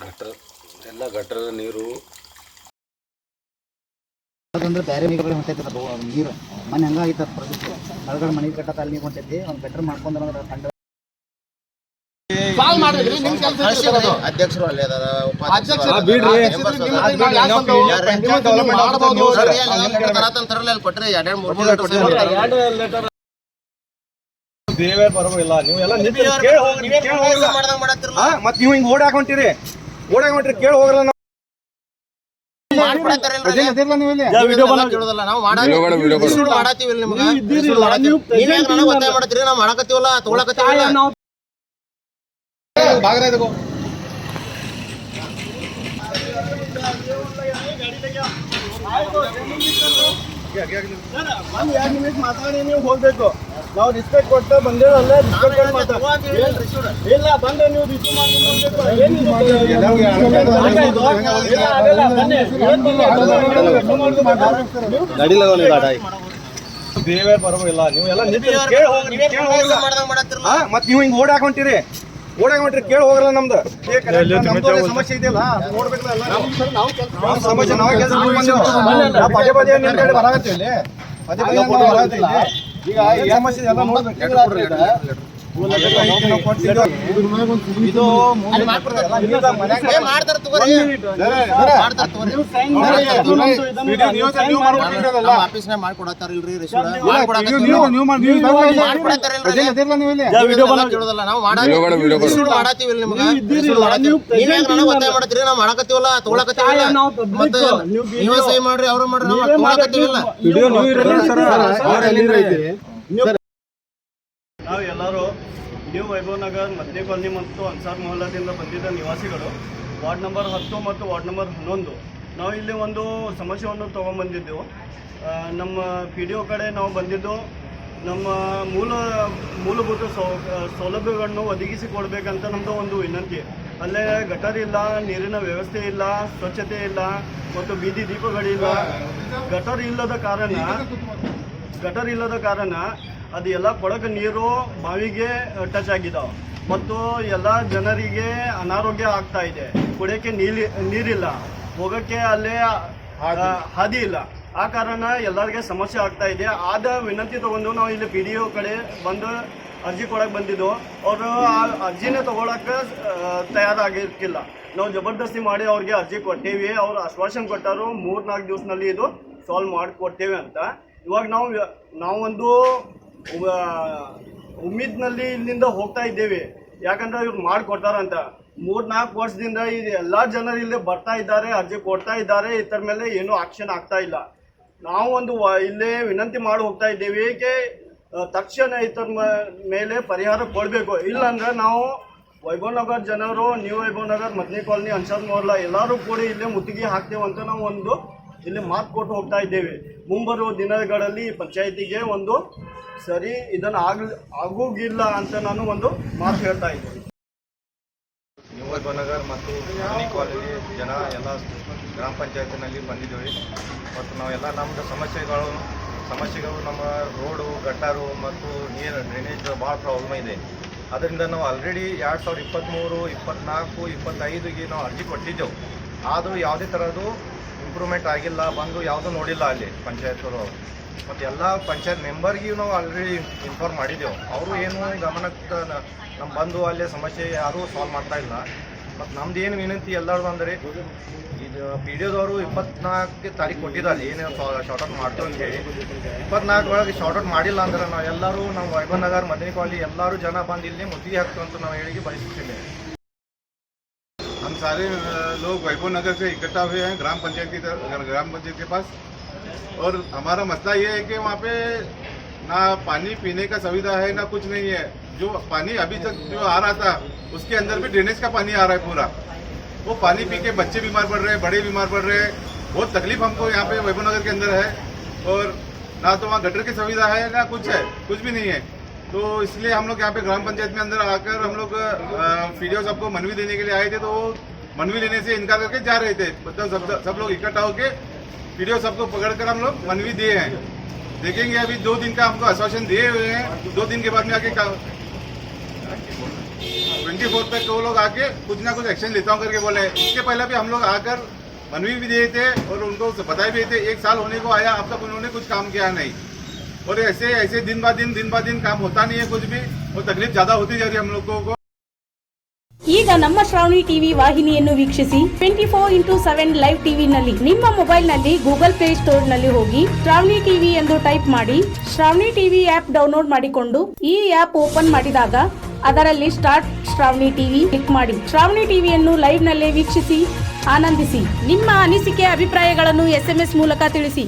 ಗಟ್ರ ಎಲ್ಲ ಗಟ್ಟರದ ನೀರು ಅದಂದ್ರೆ ಬೇರೆ ಮೀನುಗಳು ಹೊಂಟೈತೆ ನೀರು ಮನೆ ಹಂಗಾಗಿತ್ತು ಒಳಗಡೆ ಮನೆ ಕಟ್ಟತ್ತ ಅಲ್ಲಿ ಹೊಂಟೈತಿ ಅವ್ನು ಬೆಟ್ರ್ ಮಾಡ್ಕೊಂಡ್ರೆ ಅಂದ್ರೆ ಕೆಲಸ ಅಧ್ಯಕ್ಷರು ಅಲ್ಲಿ ಅದಾರ ಕೊಟ್ರೆ ಎರಡೆರಡು ಮೂರು ದೇವೇ ಬರೋಲ್ಲ ನೀವು ಎಲ್ಲ ಕೇಳಿ ಹೋಗ್ರಿ ಕೇಳಿ ಹೋಗಲ್ಲ ಮತ್ ನೀವು ಹಿಂಗ್ ಓಡಾಕ್ ಹೊಂಟಿರಿ ಓಡಾಕ್ ಹೊಂಟಿರಿ ಕೇಳಿ ಹೋಗಲ್ಲ ನಾವು ಮಾಡತ್ತೀರಿ ನಾವ್ ಮಾಡಕತ್ತೀವಲ್ಲ ತಗೊಳಕತ್ತೀವಲ್ಲ ಎರಡು ನಿಮಿಷ ಮಾತಾಡಿ ನೀವು ಹೋಗ್ಬೇಕು ನಾವು ರಿಸ್ಪೆಕ್ಟ್ ಕೊಟ್ಟು ಬಂದಿರಲ್ಲ ರಿಸ್ಪೆಕ್ಟ್ ಕೊಟ್ಟು ಮಾತಾಡಿ ಇಲ್ಲ ಬಂದ್ರೆ ನೀವು ರಿಸೀವ್ ಮಾಡಿ ಹೋಗ್ಬೇಕು ಏನಿದು? ಇಲ್ಲ, ಅದೆಲ್ಲ ಬನ್ನಿ. ಏನ್ ಬಂದ್ರೆ गाडी लावली गाडा आहे ದೇವೇ ಬರೋಲ್ಲ ನೀವು ಎಲ್ಲ ಕೇಳಿ ಹೋಗ್ರಿ ಕೇಳಿ ಹೋಗಲ್ಲ ಮಾಡ್ದಂಗ್ ಮಾಡತ್ತಿರಲ್ಲ ಹಾ ಮತ್ ನೀವು ಹಿಂಗ್ ಓಡಾಕ್ ಓಡಾಕ್ ಹೊಂಟಿರಿ ಕೇಳಿ ಹೋಗಲ್ಲ ನಮ್ದು. ಸಮಸ್ಯೆ ಇದೆಯಲ್ಲ ನೋಡ್ಬೇಕಲ್ಲ ನಾವು ಸಮಸ್ಯೆ ನಾವೇ ಕೆಲಸ ನಾವು ಪದೇ ಪದೇ ನಿಮ್ಮ ಕಡೆ ಬರಾಕತ್ತೀವಿ ಇಲ್ಲಿ. ಪದೇ ಪದೇ ನಾವು ಇಲ್ಲಿ. ಈಗ ಸಮಸ್ಯೆ ಎಲ್ಲ ನೋಡ್ಬೇಕು. ಮಾಡ್ರಿ ಅವ್ರ ಮಾಡ್ರಿ ನಾವ್ ತಗೊಳಕತ್ತೀವಿಲ್ಲ ನ್ಯೂ ವೈಭವ್ ನಗರ್ ಮದ್ಯ ಕಾಲೋನಿ ಮತ್ತು ಅನ್ಸಾರ್ ಮೊಹಲ್ಲಾದಿಂದ ಬಂದಿದ್ದ ನಿವಾಸಿಗಳು. ವಾರ್ಡ್ ನಂಬರ್ ಹತ್ತು ಮತ್ತು ವಾರ್ಡ್ ನಂಬರ್ ಹನ್ನೊಂದು. ನಾವು ಇಲ್ಲಿ ಒಂದು ಸಮಸ್ಯೆಯನ್ನು ತೊಗೊಂಬಂದಿದ್ದೆವು. ನಮ್ಮ ಪಿ ಡಿ ಒ ಕಡೆ ನಾವು ಬಂದಿದ್ದು ನಮ್ಮ ಮೂಲ, ಮೂಲಭೂತ ಸೌ ಸೌಲಭ್ಯಗಳನ್ನು ಒದಗಿಸಿಕೊಡ್ಬೇಕಂತ ನಮ್ಮದು ಒಂದು ವಿನಂತಿ. ಅಲ್ಲೇ ಗಟರ್ ಇಲ್ಲ, ನೀರಿನ ವ್ಯವಸ್ಥೆ ಇಲ್ಲ, ಸ್ವಚ್ಛತೆ ಇಲ್ಲ ಮತ್ತು ಬೀದಿ ದೀಪಗಳಿಲ್ಲ. ಗಟರ್ ಇಲ್ಲದ ಕಾರಣ, ಗಟರ್ ಇಲ್ಲದ ಕಾರಣ ಅದು ಎಲ್ಲ ಕೊಳಕ ನೀರು ಬಾವಿಗೆ ಟಚ್ ಆಗಿದಾವೆ. ಮತ್ತು ಎಲ್ಲ ಜನರಿಗೆ ಅನಾರೋಗ್ಯ ಆಗ್ತಾ ಇದೆ. ಕುಡಿಯೋಕ್ಕೆ ನೀಲಿ ನೀರಿಲ್ಲ. ಹೋಗೋಕ್ಕೆ ಅಲ್ಲೇ ಹಾದಿ. ಇಲ್ಲ. ಆ ಕಾರಣ ಎಲ್ಲರಿಗೆ ಸಮಸ್ಯೆ ಆಗ್ತಾ ಇದೆ. ಆದ ವಿನಂತಿ ತಗೊಂಡು ನಾವು ಇಲ್ಲಿ ಪಿ ಡಿ ಒ ಕಡೆ ಬಂದು ಅರ್ಜಿ ಕೊಡಕ್ಕೆ ಬಂದಿದ್ದು. ಅವರು ಆ ಅರ್ಜಿನ ತಗೊಳಕ್ಕೆ ತಯಾರಾಗಿರ್ತಿಲ್ಲ ನಾವು ಜಬರ್ದಸ್ತಿ ಮಾಡಿ ಅವ್ರಿಗೆ ಅರ್ಜಿ ಕೊಟ್ಟೇವಿ. ಅವ್ರು ಆಶ್ವಾಸನೆ ಕೊಟ್ಟರು. ಮೂರು ನಾಲ್ಕು ದಿವಸದಲ್ಲಿ ಇದು ಸಾಲ್ವ್ ಮಾಡಿಕೊಡ್ತೇವೆ ಅಂತ. ಇವಾಗ ನಾವು ನಾವೊಂದು ಉಮ್ಮೀದ್ನಲ್ಲಿ ಇಲ್ಲಿಂದ ಹೋಗ್ತಾ ಇದ್ದೇವೆ. ಯಾಕಂದ್ರೆ ಇವ್ರು ಮಾಡಿಕೊಡ್ತಾರಂತ ಮೂರು ನಾಲ್ಕು ವರ್ಷದಿಂದ ಇದು ಎಲ್ಲ ಜನರು ಇಲ್ಲಿ ಬರ್ತಾ ಇದ್ದಾರೆ, ಅರ್ಜಿ ಕೊಡ್ತಾ ಇದ್ದಾರೆ. ಇತರ ಮೇಲೆ ಏನೂ ಆಕ್ಷನ್ ಆಗ್ತಾ ಇಲ್ಲ. ನಾವು ಒಂದು ಇಲ್ಲೇ ವಿನಂತಿ ಮಾಡಿ ಹೋಗ್ತಾ ಇದ್ದೇವೆ. ಏಕೆ? ತಕ್ಷಣ ಇತರ ಮೇಲೆ ಪರಿಹಾರ ಕೊಡಬೇಕು. ಇಲ್ಲಾಂದ್ರೆ ನಾವು ವೈಭವ್ ನಗರ್ ಜನರು ನ್ಯೂ ವೈಭವ್ ನಗರ್, ಮದ್ನಿ ಕಾಲನಿ ಅನ್ಸದ್ ಮೊಹಲ್ಲಾ ಎಲ್ಲರೂ ಕೂಡಿ ಇಲ್ಲೇ ಮುತ್ತಿಗೆ ಹಾಕ್ತೇವೆ ಅಂತ ನಾವು ಒಂದು ಇಲ್ಲಿ ಮಾತು ಕೊಟ್ಟು ಹೋಗ್ತಾ ಇದ್ದೇವೆ. ಮುಂಬರುವ ದಿನಗಳಲ್ಲಿ ಪಂಚಾಯಿತಿಗೆ ಒಂದು ಸರಿ ಇದನ್ನು ಆಗ, ಆಗೋಗಿಲ್ಲ ಅಂತ ನಾನು ಒಂದು ಮಾತು ಹೇಳ್ತಾ ಇದ್ದೇನೆ. ನ್ಯೂ ನಗರ ಮತ್ತು ಕಾಲನಿ ಜನ ಎಲ್ಲ ಗ್ರಾಮ ಪಂಚಾಯತಿನಲ್ಲಿ ಬಂದಿದ್ದೇವೆ. ಮತ್ತು ನಾವೆಲ್ಲ ನಮ್ಮದು ಸಮಸ್ಯೆಗಳು ಸಮಸ್ಯೆಗಳು ನಮ್ಮ ರೋಡು ಗಟ್ಟಾರು ಮತ್ತು ನೀರು ಡ್ರೈನೇಜ್ ಭಾಳ ಪ್ರಾಬ್ಲಮ್ ಇದೆ. ಅದರಿಂದ ನಾವು ಆಲ್ರೆಡಿ ಎರಡು ಸಾವಿರದ ಇಪ್ಪತ್ತ್ಮೂರು ಇಪ್ಪತ್ತ್ನಾಲ್ಕು ಇಪ್ಪತ್ತೈದಿಗೆ ನಾವು ಅರ್ಜಿ ಕೊಟ್ಟಿದ್ದೆವು. ಆದರೂ ಯಾವುದೇ ಥರದ್ದು ಇಂಪ್ರೂವ್ಮೆಂಟ್ ಆಗಿಲ್ಲ, ಬಂದು ಯಾವುದೂ ನೋಡಿಲ್ಲ ಅಲ್ಲಿ ಪಂಚಾಯತ್ರು ಮತ್ತು ಎಲ್ಲ ಪಂಚಾಯತ್ ಮೆಂಬರ್ಗೆ ನಾವು ಆಲ್ರೆಡಿ ಇನ್ಫಾರ್ಮ್ ಮಾಡಿದ್ದೆವು. ಅವರು ಏನು ಗಮನಕ್ಕೆ ನಮ್ಮ ಬಂದು ಅಲ್ಲಿ ಸಮಸ್ಯೆ ಯಾರೂ ಸಾಲ್ವ್ ಮಾಡ್ತಾ ಇಲ್ಲ. ಮತ್ತು ನಮ್ದು ಏನು ವಿನಂತಿ ಎಲ್ಲರದು ಅಂದರೆ, ಇದು ಪಿ ಡಿ ಒದವರು ಇಪ್ಪತ್ನಾಲ್ಕು ತಾರೀಕು ಕೊಟ್ಟಿದ್ದಾರೆ. ಏನು ಶಾರ್ಟ್ ಔಟ್ ಮಾಡ್ತೀವಿ ಅಂತ ಹೇಳಿ. ಇಪ್ಪತ್ನಾಲ್ಕು ಒಳಗೆ ಶಾರ್ಟ್ ಔಟ್ ಮಾಡಿಲ್ಲ ಅಂದ್ರೆ ನಾವು ಎಲ್ಲರೂ, ನಾವು ವೈಭವ್ ನಗರ್ ಮದನಿ ಕಾಲಿ ಎಲ್ಲರೂ ಜನ ಬಂದು ಇಲ್ಲಿ ಮುತ್ತಿಗೆ ಹಾಕ್ತು ಅಂತ ನಾವು ಹೇಳಿ ಬಯಸುತ್ತೇವೆ हम सारे लोग वैभव नगर से इकट्ठा हुए हैं, ग्राम पंचायत की तरफ़ ग्राम पंचायत के पास। और हमारा मसला ये है कि वहाँ पे ना पानी पीने का सुविधा है, ना कुछ नहीं है। जो पानी अभी तक जो आ रहा था, उसके अंदर भी ड्रेनेज का पानी आ रहा है पूरा। वो पानी पी के बच्चे बीमार पड़ रहे हैं, बड़े बीमार पड़ रहे हैं। बहुत तकलीफ़ हमको यहाँ पे वैभव नगर के अंदर है। और ना तो वहाँ गटर की सुविधा है, ना कुछ है, कुछ भी नहीं है। तो इसलिए हम लोग यहाँ पे ग्राम पंचायत में अंदर आकर हम लोग पी सबको मनवी देने के लिए आए थे तो वो मनवी लेने से इनकार करके जा रहे थे। मतलब सब सब लोग इकट्ठा होके वीडियो सबको पकड़ कर हम लोग मनवी दिए हैं। देखेंगे अभी दो दिन का हमको आश्वासन दिए हुए हैं। दो दिन के बाद में आके ट्वेंटी फोर तक वो लोग आके कुछ ना कुछ एक्शन लेता हूँ करके बोले। उसके पहले भी हम लोग आकर मनवी भी दिए थे और उनको बताए भी थे, एक साल होने को आया, अब तक उन्होंने कुछ काम किया नहीं। और ऐसे ऐसे दिन ब दिन दिन ब दिन काम होता नहीं है कुछ भी और तकलीफ ज्यादा होती जा रही है हम लोगों को ಈಗ ನಮ್ಮ ಶ್ರಾವಣಿ ಟಿವಿ ವಾಹಿನಿಯನ್ನು ವೀಕ್ಷಿಸಿ twenty four into seven live ಟಿವಿನಲ್ಲಿ ನಿಮ್ಮ ಮೊಬೈಲ್ನಲ್ಲಿ ಗೂಗಲ್ ಪ್ಲೇ ಸ್ಟೋರ್ನಲ್ಲಿ ಹೋಗಿ ಶ್ರಾವಣಿ ಟಿವಿ ಎಂದು ಟೈಪ್ ಮಾಡಿ ಶ್ರಾವಣಿ ಟಿವಿ ಆಪ್ ಡೌನ್ಲೋಡ್ ಮಾಡಿಕೊಂಡು ಈ ಆಪ್ ಓಪನ್ ಮಾಡಿದಾಗ ಅದರಲ್ಲಿ ಸ್ಟಾರ್ಟ್ ಶ್ರಾವಣಿ ಟಿವಿ ಕ್ಲಿಕ್ ಮಾಡಿ ಶ್ರಾವಣಿ ಟಿವಿಯನ್ನು ಲೈವ್ ನಲ್ಲೇ ವೀಕ್ಷಿಸಿ ಆನಂದಿಸಿ ನಿಮ್ಮ ಅನಿಸಿಕೆ ಅಭಿಪ್ರಾಯಗಳನ್ನು ಎಸ್ಎಂಎಸ್ ಮೂಲಕ ತಿಳಿಸಿ